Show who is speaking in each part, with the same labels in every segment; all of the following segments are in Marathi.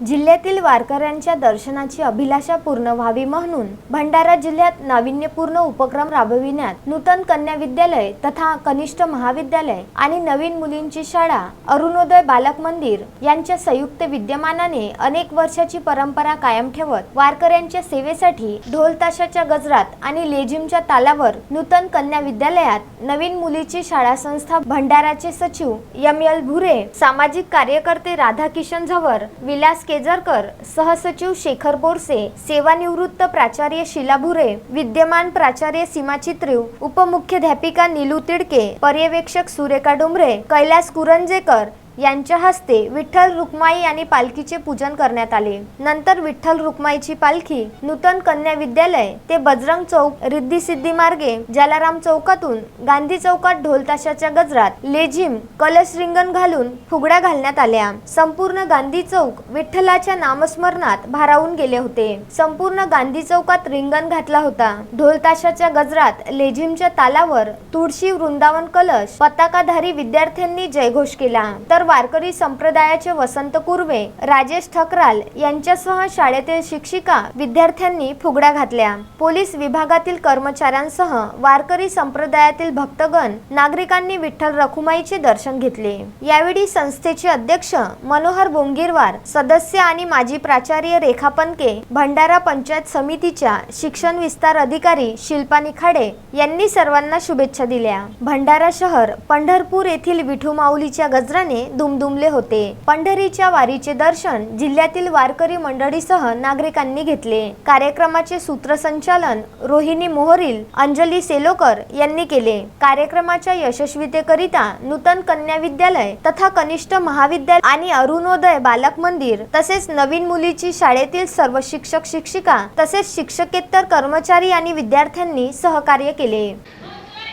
Speaker 1: जिल्ह्यातील वारकऱ्यांच्या दर्शनाची अभिलाषा पूर्ण व्हावी म्हणून भंडारा जिल्ह्यात नाविन्यपूर्ण उपक्रम राबविण्यात नूतन कन्या विद्यालय तथा कनिष्ठ महाविद्यालय आणि नवीन मुलींची शाळा अरुणोदय बालक मंदिर यांच्या संयुक्त विद्यमानाने अनेक वर्षाची परंपरा कायम ठेवत वारकऱ्यांच्या सेवेसाठी ढोल ताशाच्या गजरात आणि लेझिमच्या तालावर नूतन कन्या विद्यालयात नवीन मुलीची शाळा संस्था भंडाराचे सचिव एम एल भुरे सामाजिक कार्यकर्ते राधाकिशन झवर विलास केजरकर सहसचिव शेखर बोरसे सेवानिवृत्त प्राचार्य शिला भुरे विद्यमान प्राचार्य सीमा चित्रीव उपमुख्याध्यापिका नीलू तिडके पर्यवेक्षक सुरेखा डोंबरे कैलास कुरंजेकर यांच्या हस्ते विठ्ठल रुक्माई आणि पालखीचे पूजन करण्यात आले. नंतर विठ्ठल रुक्माईची पालखी नूतन कन्या विद्यालय ते बजरंग चौक रिद्धी सिद्धी मार्गे जलाराम चौकातून गांधी चौकात ढोलताशाच्या गजरात लेझिम कलश रिंगण घालून फुगड्या घालण्यात आल्या. संपूर्ण गांधी चौक विठ्ठलाच्या नामस्मरणात भारावून गेले होते. संपूर्ण गांधी चौकात रिंगण घातला होता. ढोलताशाच्या गजरात लेझिमच्या तालावर तुळशी वृंदावन कलश पताकाधारी विद्यार्थ्यांनी जयघोष केला. तर वारकरी संप्रदायाचे वसंत कुर्वे राजेश ठकराल यांच्यासह शाळेतील शिक्षिका विद्यार्थ्यांनी फुगड्या घातल्या. पोलीस विभागातील कर्मचाऱ्यांसह वारकरी संप्रदायातील भक्तगण नागरिकांनी विठ्ठल रखुमाईचे दर्शन घेतले. यावेळी संस्थेचे अध्यक्ष मनोहर बोंगीरवार सदस्य आणि माजी प्राचार्य रेखा पनके भंडारा पंचायत समितीच्या शिक्षण विस्तार अधिकारी शिल्पा निखाडे यांनी सर्वांना शुभेच्छा दिल्या. भंडारा शहर पंढरपूर येथील विठू माऊलीच्या गजराने दुमदुमले होते. पंढरीच्या वारीचे दर्शन जिल्ह्यातील वारकरी मंडळीसह नागरिकांनी घेतले. कार्यक्रमाचे सूत्रसंचालन रोहिणी मोहरील अंजली सेलोकर यांनी केले. कार्यक्रमाच्या यशस्वीतेकरिता नूतन कन्या विद्यालय तथा कनिष्ठ महाविद्यालय आणि अरुणोदय बालक मंदिर तसेच नवीन मुलीची शाळेतील सर्व शिक्षक शिक्षिका तसेच शिक्षकेतर कर्मचारी आणि विद्यार्थ्यांनी सहकार्य केले.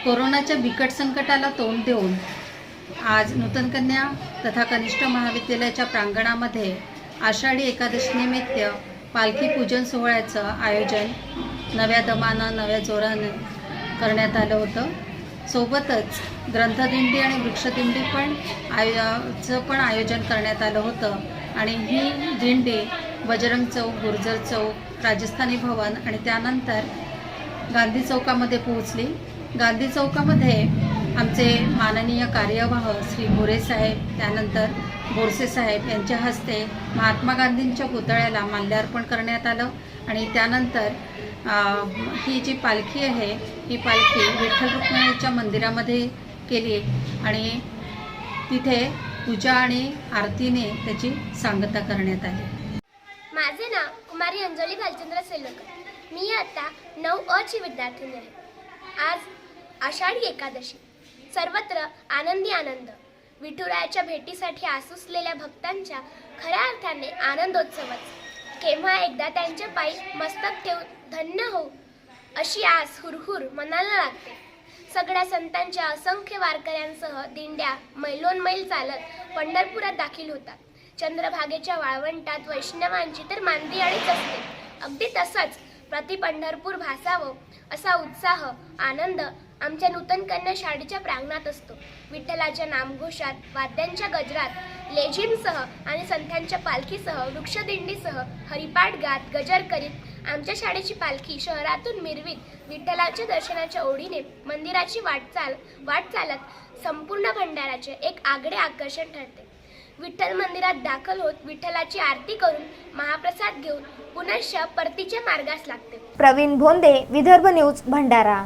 Speaker 2: कोरोनाच्या बिकट संकटाला तोंड देऊन आज नूतन कन्या तथा कनिष्ठ महाविद्यालयाच्या प्रांगणामध्ये आषाढी एकादशीनिमित्त पालखी पूजन सोहळ्याचं आयोजन नव्या दमानं नव्या जोरानं करण्यात आलं होतं. सोबतच ग्रंथदिंडी आणि वृक्षदिंडी पण आयोचं पण आयोजन करण्यात आलं होतं. आणि ही दिंडी बजरंग चौक गुर्जर चौक राजस्थानी भवन आणि त्यानंतर गांधी चौकामध्ये पोहोचली. गांधी चौकामध्ये आमचे माननीय कार्यवाह श्री मोरे साहेब त्यानंतर बोरसे साहेब यांच्या हस्ते महात्मा गांधींच्या पुतळ्याला माल्यार्पण करण्यात आलं आणि त्यानंतर ही जी पालखी आहे ही पालखी विठ्ठल रुक्मिणीच्या मंदिरामध्ये केली आणि तिथे पूजा आणि आरतीने त्याची सांगता करण्यात आली.
Speaker 3: माझे नाव कुमारी अंजली भालचंद्र सेलोकर. मी आता नऊ अ ची विद्यार्थिनी आहे. आज आषाढी एकादशी. सर्वत्र आनंदी आनंद. विठुरायाच्या भेटीसाठी आसुसलेल्या भक्तांच्या खऱ्या अर्थाने आनंदोत्सवच. केव्हा एकदा त्यांच्या पायी मस्तक ठेवून धन्य होऊ अशी आस हुरहुर मनाला लागते. सगळ्या संतांच्या असंख्य वारकऱ्यांसह दिंड्या मैलोनमैल चालत पंढरपुरात दाखल होतात. चंद्रभागेच्या वाळवंटात वैष्णवांची तर मांदी आणि असते. अगदी तसंच प्रति पंढरपूर भासावं असा उत्साह आनंद आमच्या नूतन कन्या शाळेच्या प्रांगणात असतो. विठ्ठलाच्या नामघोषात वाद्यांच्या गजरात लेझिमसह आणि संतांच्या पालखीसह वृक्षदिंडीसह हरिपाठ गात गजर करीत आमच्या शाळेची पालखी शहरातून मिरवीत विठ्ठलाच्या दर्शनाच्या ओढीने मंदिराची वाटचाल वाट चालत संपूर्ण भंडाराचे एक आगळे आकर्षण ठरते. विठ्ठल मंदिरात दाखल होत विठ्ठलाची आरती करून महाप्रसाद घेऊन पुनश्च परतीच्या मार्गास लागते.
Speaker 1: प्रवीण भोंदे विदर्भ न्यूज भंडारा.